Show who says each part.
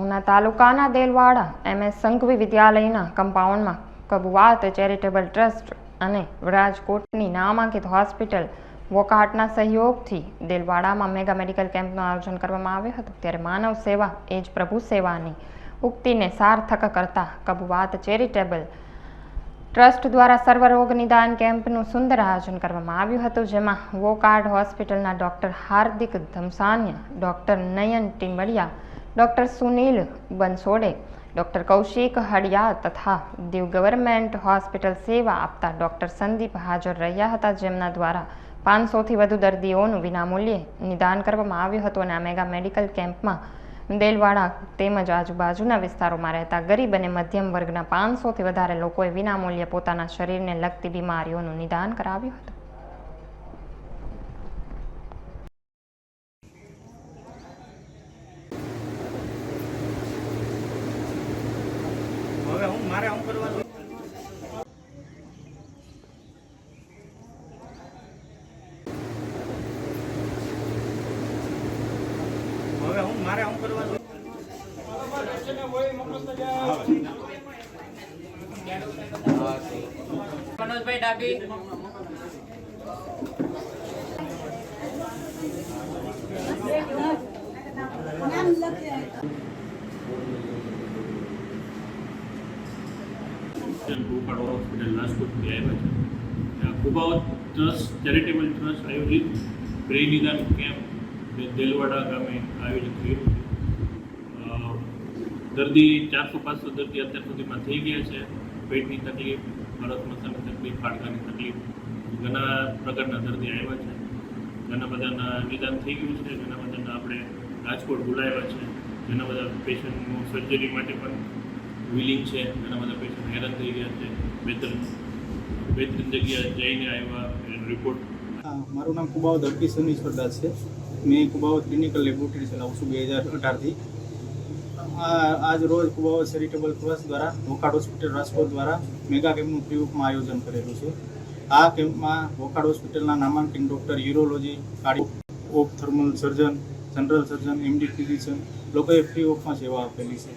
Speaker 1: ઉના તાલુકાના દેલવાડા એમએસ સંઘવી વિદ્યાલયના કમ્પાઉન્ડમાં કબુવાત charitable trust અને રાજકોટની નામાંકિત હોસ્પિટલ વોકાહાટના સહયોગથી દેલવાડામાં મેગા મેડિકલ કેમ્પનું આયોજન કરવામાં આવ્યું હતું. ત્યારે માનવ સેવા એ જ પ્રભુ સેવાની ઉક્તિને સાર્થક કરતા કબુવાત ચેરિટેબલ ટ્રસ્ટ દ્વારા સર્વરોગ નિદાન કેમ્પનું સુંદર આયોજન કરવામાં આવ્યું હતું, જેમાં વોકાર્ડ હોસ્પિટલના doctor Hardik Dhamsania, doctor Nayan Timbadiya doctor Sunil Bansode doctor Kaushik Hadiya તથા દીવ ગવર્મેન્ટ હોસ્પિટલ સેવા આપતા ડૉક્ટર સંદીપ હાજર રહ્યા હતા, જેમના દ્વારા પાંચસોથી વધુ દર્દીઓનું વિનામૂલ્યે નિદાન કરવામાં આવ્યું હતું અને આ મેગા મેડિકલ કેમ્પમાં દેલવાડા તેમજ આજુબાજુના વિસ્તારોમાં રહેતા ગરીબ અને મધ્યમ વર્ગના પાંચસોથી વધારે લોકોએ વિનામૂલ્યે પોતાના શરીરને લગતી બીમારીઓનું નિદાન કરાવ્યું હતું
Speaker 2: હવે હું મારે હું કરવાનું. હવે હું મારે હું કરવાનું.
Speaker 3: મનોજભાઈ ડાબી.
Speaker 4: ભૂપાડ હોસ્પિટલ રાજકોટથી આવ્યા છે. કુબાવત ટ્રસ્ટ, ચેરિટેબલ ટ્રસ્ટ આયોજિત બ્રેઇન નિદાન કેમ્પ દેલવાડા ગામે આયોજિત થયું છે. દર્દી ચારસો પાંચસો દર્દી અત્યાર સુધીમાં થઈ ગયા છે. પેટની તકલીફ ભરત મસાની તકલીફ, હાડકાની તકલીફ, ઘણા પ્રકારના દર્દી આવ્યા છે. ઘણા બધાના નિદાન થઈ ગયું છે. ઘણા બધાના આપણે રાજકોટ બોલાવ્યા છે. ઘણા બધા પેશન્ટનું સર્જરી માટે પણ વિલિંગ છે ઘણા બધા પેશન્ટ હેરાન થઈ ગયા છે. બે ત્રણ બે ત્રણ જગ્યાએ જઈને આવ્યા રિપોર્ટ
Speaker 2: મારું નામ કુબાવત હરકી સનીશ્વર દાસ છે. મેં કુબાવત ક્લિનિકલ લેબોરેટરી ચલાવું છું બે હજાર અઢારથી. આજ રોજ કુબાવત ચેરિટેબલ ટ્રસ્ટ દ્વારા, વોકાડ હોસ્પિટલ રાજકોટ દ્વારા મેગા કેમ્પનું ફ્રી ઓફમાં આયોજન કરેલું છે. આ કેમ્પમાં વોકાડ હોસ્પિટલના નામાંકિત doctor urology cardio of thermal surgeon general surgeon MD physician લોકોએ ફ્રી ઓફમાં સેવા આપેલી છે.